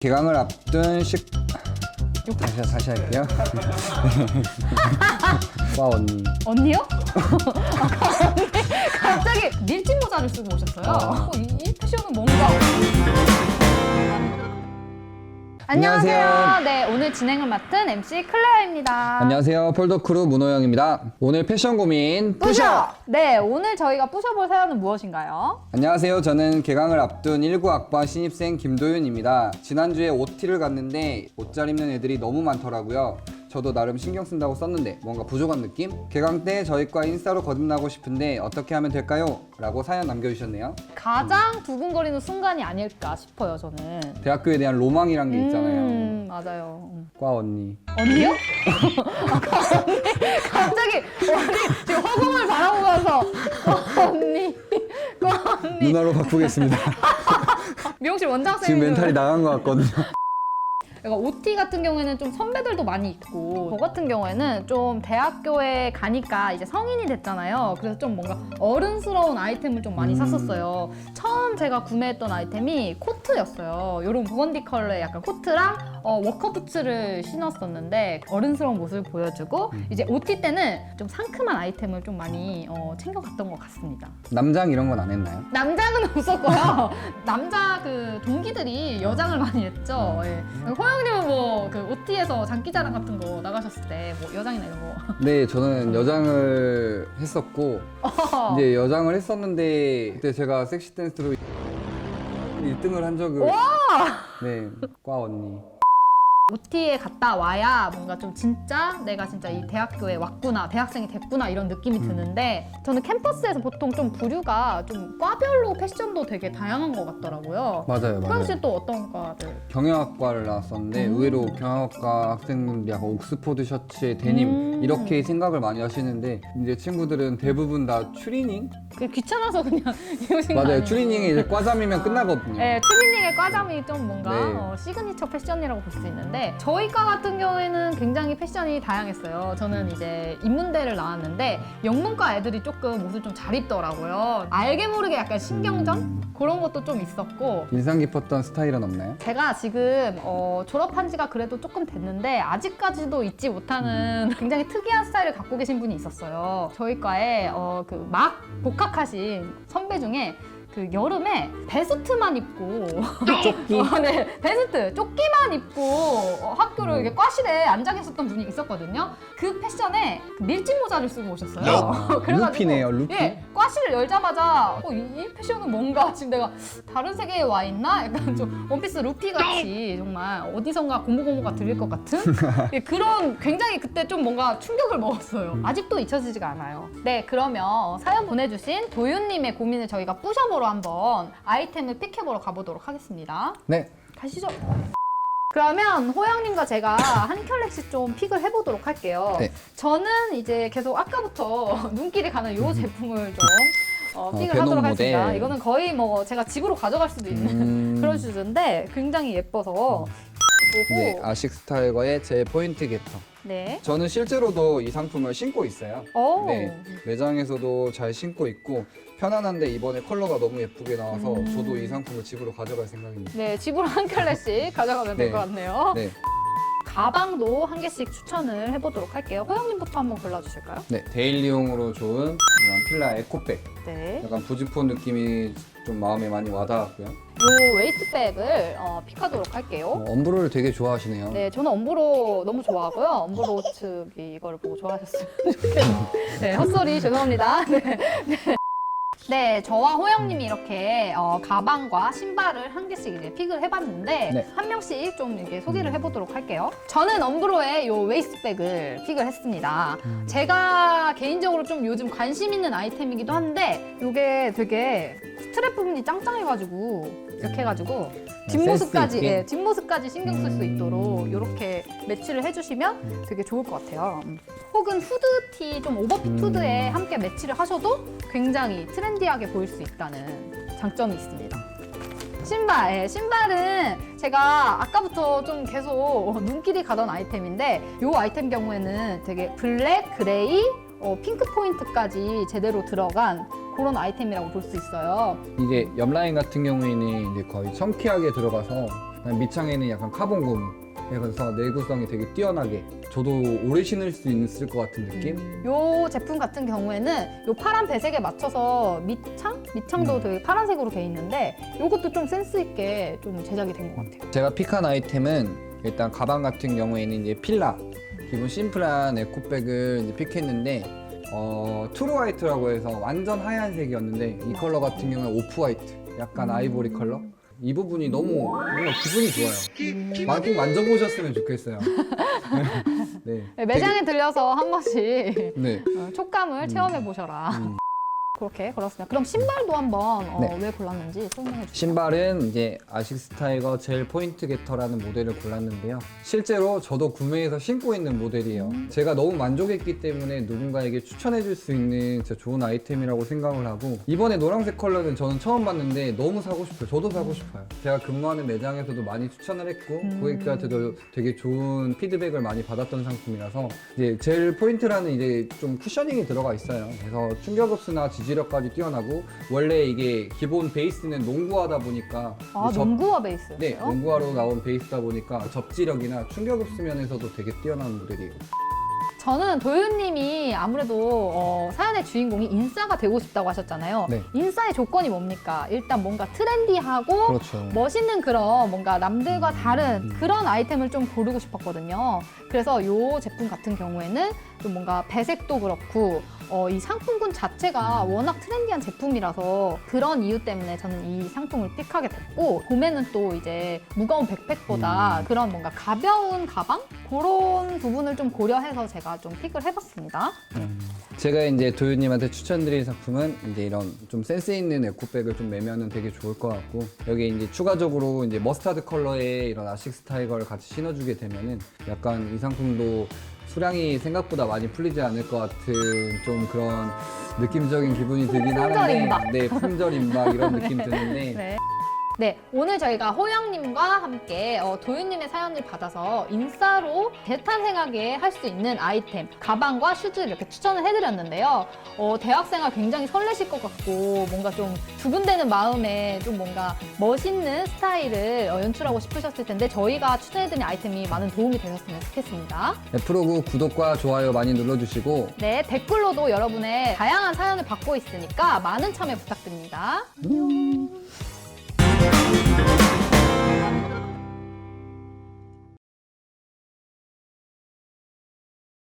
개강을 앞둔 식 다시 다시 할게요. 와 언니. 언니요? 아까 언니 갑자기 밀짚 모자를 쓰고 오셨어요. 아. 어, 이, 이 패션은 뭔가. 안녕하세요. 안녕하세요. 네, 오늘 진행을 맡은 MC 클레어입니다. 안녕하세요 폴더크루 문호영입니다. 오늘 패션 고민 뿌셔. 네, 오늘 저희가 뿌셔볼 사연은 무엇인가요? 안녕하세요. 저는 개강을 앞둔 19학번 신입생 김도윤입니다. 지난주에 OT를 갔는데 옷 잘 입는 애들이 너무 많더라고요. 저도 나름 신경 쓴다고 썼는데 뭔가 부족한 느낌? 개강 때 저희과 인싸로 거듭나고 싶은데 어떻게 하면 될까요? 라고 사연 남겨주셨네요. 가장 두근거리는 순간이 아닐까 싶어요, 저는. 대학교에 대한 로망이란 게 있잖아요. 음, 맞아요. 음. 과 언니. 언니요? 언니 갑자기 언니 지금 허공을 바라보면서 어, 언니, 어, 언니. 누나로 바꾸겠습니다. 미용실 원장 지금 쌤이 멘탈이 나간 것 같거든요. 그러니까 OT 같은 경우에는 좀 선배들도 많이 있고 저 같은 경우에는 좀 대학교에 가니까 이제 성인이 됐잖아요. 그래서 좀 뭔가 어른스러운 아이템을 좀 많이 음. 샀었어요. 처음 제가 구매했던 아이템이 코트였어요. 이런 버건디 컬러의 약간 코트랑 어, 워커 부츠를 신었었는데 어른스러운 모습을 보여주고 음. 이제 OT 때는 좀 상큼한 아이템을 좀 많이 어, 챙겨갔던 것 같습니다. 남장 이런 건 안 했나요? 남장은 없었고요. 남자 그 동기들이 여장을 많이 했죠. 예. 호영님은 뭐 그 OT에서 장기자랑 같은 거 나가셨을 때 뭐 여장이나 이런 거. 네, 저는 여장을 했었고 이제 여장을 했었는데 그때 제가 섹시 댄스로 1등을 한 적을 네, 과 언니. OT에 갔다 와야 뭔가 좀 진짜 내가 진짜 이 대학교에 왔구나, 대학생이 됐구나 이런 느낌이 드는데 저는 캠퍼스에서 보통 좀 부류가 좀 과별로 패션도 되게 다양한 것 같더라고요. 맞아요, 호영 맞아요. 씨또 어떤 과를? 경영학과를 나왔었는데 음. 의외로 경영학과 학생분들이 약간 옥스포드 셔츠에 데님 음. 이렇게 생각을 많이 하시는데 이제 친구들은 대부분 다 추리닝? 그 귀찮아서 그냥 입으신 거 맞아요. 아니에요? 추리닝이 이제 과잠이면 끝나거든요. 네, 트리닝의 과잠이 좀 뭔가 네. 어, 시그니처 패션이라고 볼 수 있는데 저희 과 같은 경우에는 굉장히 패션이 다양했어요. 저는 이제 인문대를 나왔는데 영문과 애들이 조금 옷을 좀 잘 입더라고요. 알게 모르게 약간 신경전 그런 것도 좀 있었고 인상 깊었던 스타일은 없나요? 제가 지금 어, 졸업한 지가 그래도 조금 됐는데 아직까지도 잊지 못하는 굉장히 특이한 스타일을 갖고 계신 분이 있었어요. 저희 과에 어, 그막 복 학하신 선배 중에 그 여름에 베스트만 입고 조끼? 어, 네, 베스트 조끼만 입고 어, 학교를 이렇게 과실에 앉아 계셨던 분이 있었거든요. 그 패션에 그 밀짚 모자를 쓰고 오셨어요. 아, 루피네요, 루피. 예, 과실을 열자마자 어, 이, 이 패션은 뭔가 지금 내가 다른 세계에 와 있나? 약간 좀 원피스 루피 같이 정말 어디선가 고무고무가 들릴 것 같은 예, 그런 굉장히 그때 좀 뭔가 충격을 먹었어요. 아직도 잊혀지지가 않아요. 네, 그러면 사연 보내주신 도윤님의 고민을 저희가 뿌셔보러 한번 아이템을 픽해보러 가보도록 하겠습니다. 네. 가시죠. 그러면 호영님과 제가 한 켤레씩 좀 픽을 해보도록 할게요. 네. 저는 이제 계속 아까부터 눈길이 가는 이 제품을 좀 어, 어, 픽을 베놈 하도록 모델. 하겠습니다. 이거는 거의 뭐 제가 집으로 가져갈 수도 있는 음, 그런 슈즈인데 굉장히 예뻐서 보고 네, 아식 스타일과의 제 포인트 게터. 네. 저는 실제로도 이 상품을 신고 있어요. 오. 네, 매장에서도 잘 신고 있고 편안한데 이번에 컬러가 너무 예쁘게 나와서 음. 저도 이 상품을 집으로 가져갈 생각입니다. 네, 집으로 한 켤레씩 가져가면 될 네. 것 같네요. 네, 가방도 한 개씩 추천을 해보도록 할게요. 호영님부터 한번 골라주실까요? 네 데일리용으로 좋은 이런 필라 에코백. 네. 약간 부지폰 느낌이 좀 마음에 많이 와닿았고요. 이 웨이스트백을 어, 픽하도록 할게요. 어, 엄브로를 되게 좋아하시네요. 네, 저는 엄브로 너무 좋아하고요. 엄브로 측이 이거를 보고 좋아하셨으면 좋겠네요. 네, 헛소리 죄송합니다. 네, 네. 네, 저와 호영님이 이렇게 어, 가방과 신발을 한 개씩 이제 픽을 해봤는데 네. 한 명씩 좀 이렇게 소개를 해보도록 할게요. 저는 엄브로의 이 웨이스트백을 픽을 했습니다. 음. 제가 개인적으로 좀 요즘 관심 있는 아이템이기도 한데 이게 되게 스트랩 부분이 짱짱해가지고 이렇게 해가지고 뒷모습까지 센스 있게? 예, 뒷모습까지 신경 쓸수 음. 있도록 이렇게 매치를 해주시면 음. 되게 좋을 것 같아요. 음. 혹은 후드티 좀 오버핏 음. 후드에 함께 매치를 하셔도 굉장히 트렌디하게 보일 수 있다는 장점이 있습니다. 신발, 예, 신발은 제가 아까부터 좀 계속 눈길이 가던 아이템인데 이 아이템 경우에는 되게 블랙, 그레이, 어, 핑크 포인트까지 제대로 들어간 그런 아이템이라고 볼 수 있어요. 이게 옆라인 같은 경우에는 이제 거의 청키하게 들어가서 밑창에는 약간 카본 고무. 그래서 내구성이 되게 뛰어나게 저도 오래 신을 수 있을 것 같은 느낌? 요 제품 같은 경우에는 요 파란 배색에 맞춰서 밑창? 밑창도 음. 되게 파란색으로 돼 있는데 요것도 좀 센스 있게 좀 제작이 된 것 같아요. 제가 픽한 아이템은 일단 가방 같은 경우에는 이제 필라 기본 심플한 에코백을 이제 픽했는데 어 트루 화이트라고 해서 완전 하얀색이었는데 이 컬러 같은 경우는 오프 화이트 약간 아이보리 컬러 이 부분이 너무 뭔가 기분이 좋아요. 만- 꼭 만져보셨으면 좋겠어요. 네. 네, 매장에 들려서 한 번씩 네. 어, 촉감을 체험해 보셔라. 음. 그렇게 그렇습니다. 그럼 신발도 한번 어, 네. 왜 골랐는지 설명해 주세요. 신발은 이제 아식스 타이거 젤 포인트 게터라는 모델을 골랐는데요. 실제로 저도 구매해서 신고 있는 모델이에요. 제가 너무 만족했기 때문에 누군가에게 추천해 줄 수 있는 진짜 좋은 아이템이라고 생각을 하고 이번에 노란색 컬러는 저는 처음 봤는데 너무 사고 싶어요. 저도 사고 싶어요. 제가 근무하는 매장에서도 많이 추천을 했고 고객들한테도 되게 좋은 피드백을 많이 받았던 상품이라서 이제 젤 포인트라는 이제 좀 쿠셔닝이 들어가 있어요. 그래서 충격 흡수나 지지력까지 뛰어나고 원래 이게 기본 베이스는 농구하다 보니까 아 이제 접- 농구화 베이스였어요? 네, 농구화로 나온 베이스다 보니까 접지력이나 충격 흡수 면에서도 되게 뛰어난 모델이에요. 저는 도윤님이 아무래도 어, 사연의 주인공이 인싸가 되고 싶다고 하셨잖아요. 네. 인싸의 조건이 뭡니까? 일단 뭔가 트렌디하고 그렇죠. 멋있는 그런 뭔가 남들과 다른 그런 아이템을 좀 고르고 싶었거든요. 그래서 이 제품 같은 경우에는 좀 뭔가 배색도 그렇고 어, 이 상품군 자체가 워낙 트렌디한 제품이라서 그런 이유 때문에 저는 이 상품을 픽하게 됐고 봄에는 또 이제 무거운 백팩보다 음. 그런 뭔가 가벼운 가방 그런 부분을 좀 고려해서 제가 좀 픽을 해봤습니다. 제가 이제 도윤님한테 추천드릴 상품은 이제 이런 좀 센스 있는 에코백을 좀 매면은 되게 좋을 것 같고 여기 이제 추가적으로 이제 머스타드 컬러의 이런 아식스 타이거를 같이 신어주게 되면은 약간 이 상품도 수량이 생각보다 많이 풀리지 않을 것 같은 좀 그런 느낌적인 기분이 들긴 품절 하는데 임박. 네 품절 임박 이런 느낌 드는데 네. 네, 오늘 저희가 호영님과 함께 어, 도윤님의 사연을 받아서 인싸로 대탄생하게 할 수 있는 아이템, 가방과 슈즈를 이렇게 추천을 해드렸는데요. 어, 대학생활 굉장히 설레실 것 같고 뭔가 좀 두근대는 마음에 좀 뭔가 멋있는 스타일을 어, 연출하고 싶으셨을 텐데 저희가 추천해드린 아이템이 많은 도움이 되셨으면 좋겠습니다. 프로그 구독과 좋아요 많이 눌러주시고 네, 댓글로도 여러분의 다양한 사연을 받고 있으니까 많은 참여 부탁드립니다. 안녕.